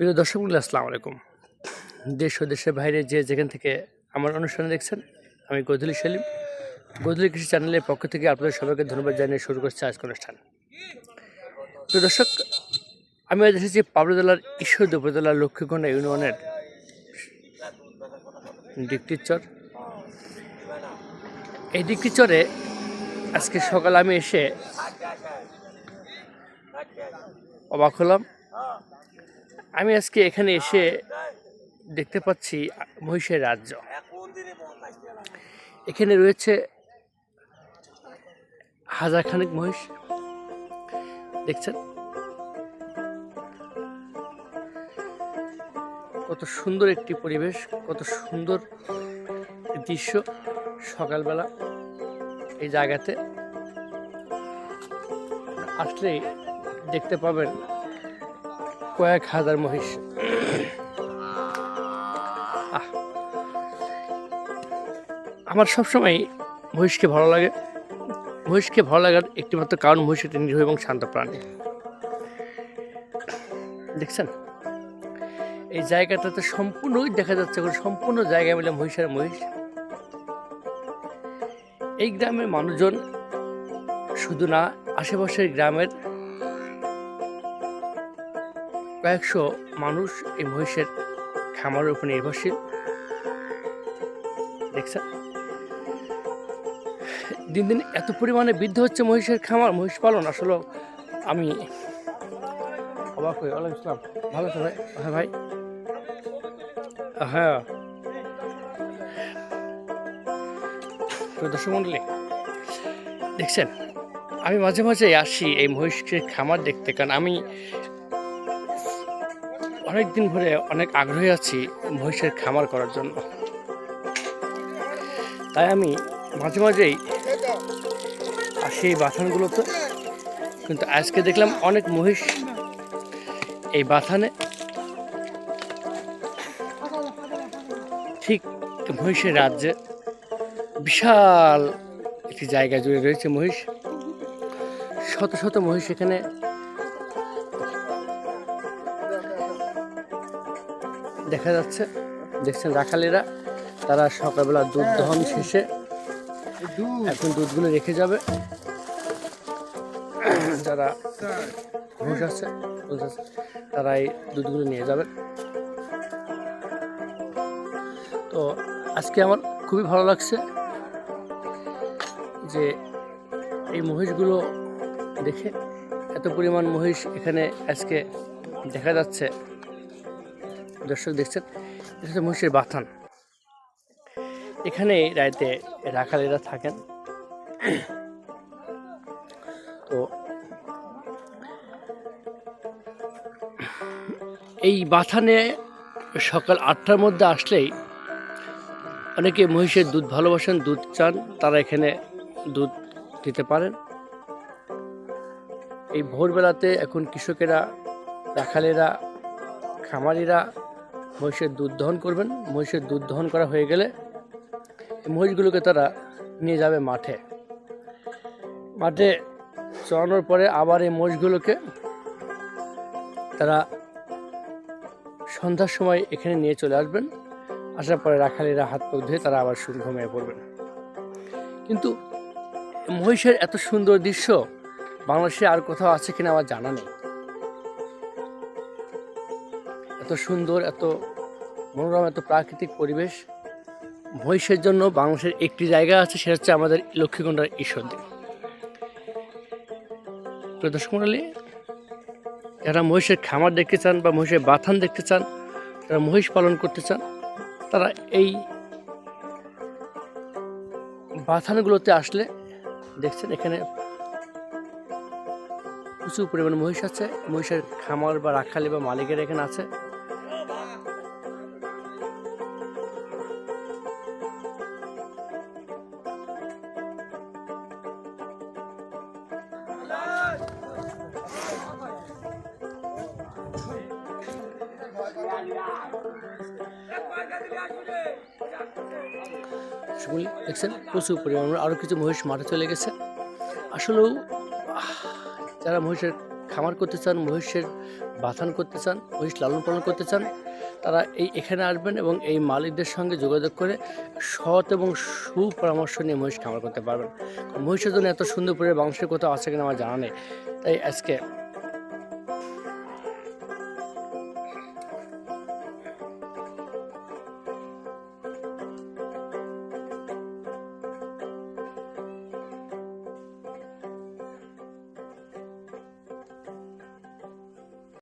প্রিয় দর্শকগুলো আসসালামু আলাইকুম। দেশ ও দেশের বাইরে যে যেখান থেকে আমার অনুষ্ঠানে দেখছেন, আমি গধুলি সেলিম। গধুলি কৃষি চ্যানেলের পক্ষ থেকে আপনাদের সবাইকে ধন্যবাদ জানিয়ে শুরু করছে আজকের অনুষ্ঠান। প্রিয় দর্শক, আমি আজ এসেছি পাবনা জেলার ঈশ্বরদী উপজেলার লক্ষ্মীকন্যা ইউনিয়নের ডিকটিচর এই ডিকটিচরে আজকে সকালে আমি এসে অবাক হলাম। আমি আজকে এখানে এসে দেখতে পাচ্ছি মহিষের রাজ্য। এখানে রয়েছে হাজার খানেক মহিষ। দেখছেন? কত সুন্দর একটি পরিবেশ, কত সুন্দর দৃশ্য সকালবেলা এই জায়গাতে। আসলেই দেখতে পাবেন কয়েক হাজার মহিষ। আমার সবসময় মহিষকে ভালো লাগে। মহিষকে ভালো লাগার একটিমাত্র কারণ মহিষ একটি নিরীহ এবং শান্ত প্রাণী। দেখছেন? এই জায়গাটাতে সম্পূর্ণই দেখা যাচ্ছে সম্পূর্ণ জায়গা মিলে মহিষের মহিষ। এই গ্রামের মানুষজন শুধু না, আশেপাশের গ্রামের কয়েকশো মানুষ এই মহিষের খামারের উপর নির্ভরশীল। দেখছেন? দিন দিন এত পরিমাণে বৃদ্ধি হচ্ছে মহিষের খামার, মহিষ পালন। আসলে আমি অবাক হয়ে ওয়ালাইকুম ইসলাম। ভালো আছো ভাই? হ্যাঁ ভাই। হ্যাঁ। দর্শক মন্ডলী, দেখছেন? আমি মাঝে মাঝে আসি এই মহিষের খামার দেখতে, কারণ আমি অনেক দিন ধরে অনেক আগ্রহী আছি মহিষের খামার করার জন্য। তাই আমি মাঝে মাঝেই আসি এই বাথানগুলোতে কিন্তু আজকে দেখলাম অনেক মহিষ এই বাথানে ঠিক মহিষের রাজ্যে বিশাল একটি জায়গা জুড়ে রয়েছে মহিষ। শত শত মহিষ এখানে দেখা যাচ্ছে। দেখছেন রাখালেরা, তারা সকালবেলা দুধ দহন শেষে এখন দুধগুলো রেখে যাবে। যারা ঘুষ আছে তারা এই দুধগুলো নিয়ে যাবে। তো আজকে আমার খুবই ভালো লাগছে যে এই মহিষগুলো দেখে এত পরিমাণ মহিষ এখানে আজকে দেখা যাচ্ছে। দর্শক দেখছেন, এটা হচ্ছে মহিষের বাথান। এখানে রাইতে রাখালেরা থাকেন। তো এই বাথানে সকাল আটটার মধ্যে আসলেই অনেকে মহিষের দুধ ভালোবাসেন, দুধ চান, তারা এখানে দুধ দিতে পারেন। এই ভোরবেলাতে এখন কৃষকেরা, রাখালেরা, খামারিরা মহিষের দুধ দহন করবেন। মহিষের দুধ দহন করা হয়ে গেলে মহিষগুলোকে তারা নিয়ে যাবে মাঠে। মাঠে চড়ানোর পরে আবার এই মহিষগুলোকে তারা সন্ধ্যার সময় এখানে নিয়ে চলে আসবেন। আসার পরে রাখালিরা হাত পা ধুয়ে তারা আবার শুরু ঘুমিয়ে পড়বেন। কিন্তু মহিষের এত সুন্দর দৃশ্য বাংলাদেশে আর কোথাও আছে কিনা আমার জানা নেই। এত সুন্দর, এত মনোরম, এত প্রাকৃতিক পরিবেশ। মহিষের জন্য বাংলাদেশের একটি জায়গা আছে, সেটা হচ্ছে আমাদের লক্ষ্মীকুণ্ডার ঈশ্বরদী প্রদর্শক মন্ডলী যারা মহিষের খামার দেখতে চান বা মহিষের বাথান দেখতে চান, যারা মহিষ পালন করতে চান, তারা এই বাথানগুলোতে আসলে দেখছেন, এখানে প্রচুর পরিমাণ মহিষ আছে। মহিষের খামার বা রাখালি বা মালিকের এখানে আছে। দেখছেন, প্রচুর পরিমাণ আরও কিছু মহিষ মাঠে চলে গেছে। আসলেও যারা মহিষের খামার করতে চান, মহিষের বাথান করতে চান, মহিষ লালন পালন করতে চান, তারা এই এখানে আসবেন এবং এই মালিকদের সঙ্গে যোগাযোগ করে সৎ এবং সুপরামর্শ নিয়ে মহিষ খামার করতে পারবেন। মহিষের জন্য এত সুন্দর করে মাংসের কোথাও আছে কিনা আমার জানা নেই। তাই আজকে